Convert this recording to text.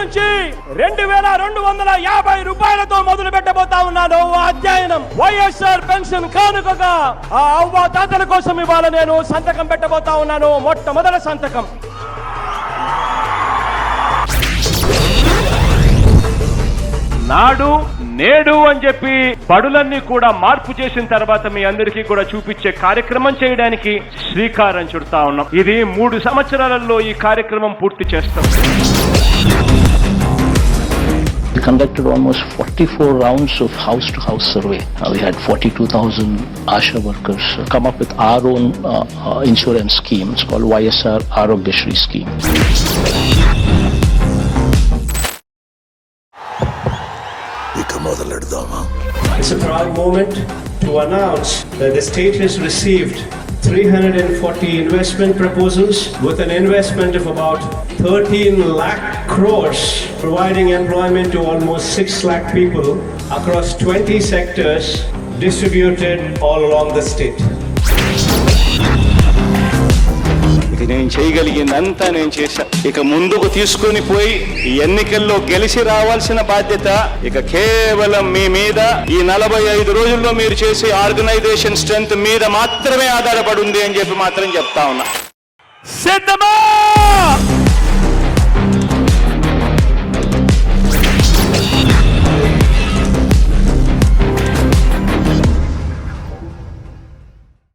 నుంచి రెండు వేల రెండు వందల యాభై రూపాయలతో మొదలు పెట్టబోతా ఉన్నాను అధ్యయనం. వైఎస్ఆర్ పెన్షన్ కానుకగా ఆ అవ్వ తాతల కోసం ఇవాళ నేను సంతకం పెట్టబోతా ఉన్నాను. మొట్టమొదటి సంతకం. నాడు నేడు అని చెప్పి బడులన్నీ కూడా మార్పు చేసిన తర్వాత మీ అందరికీ కూడా చూపించే కార్యక్రమం చేయడానికి శ్రీకారం చుడతా ఉన్నాం ఇది మూడు సంవత్సరాలలో ఈ కార్యక్రమం పూర్తి చేస్తాం We conducted almost 44 rounds of house to house survey. Uh, we had 42,000 ASHA workers uh, come up with our own uh, uh, insurance scheme. It's called YSR Arogyashri scheme. It's a proud moment to announce that the state has received 340 investment proposals with an investment of about 13 lakh crores, providing employment to almost 6 lakh people across 20 sectors distributed all along the state. నేను చేయగలిగిందంతా నేను చేశా. ఇక ముందుకు తీసుకొని పోయి ఎన్నికల్లో గెలిచి రావాల్సిన బాధ్యత ఇక కేవలం మీ మీద. ఈ నలభై ఐదు రోజుల్లో మీరు చేసే ఆర్గనైజేషన్ స్ట్రెంత్ మీద మాత్రమే ఆధారపడి ఉంది అని చెప్పి మాత్రం చెప్తా ఉన్నా. సిద్ధమా?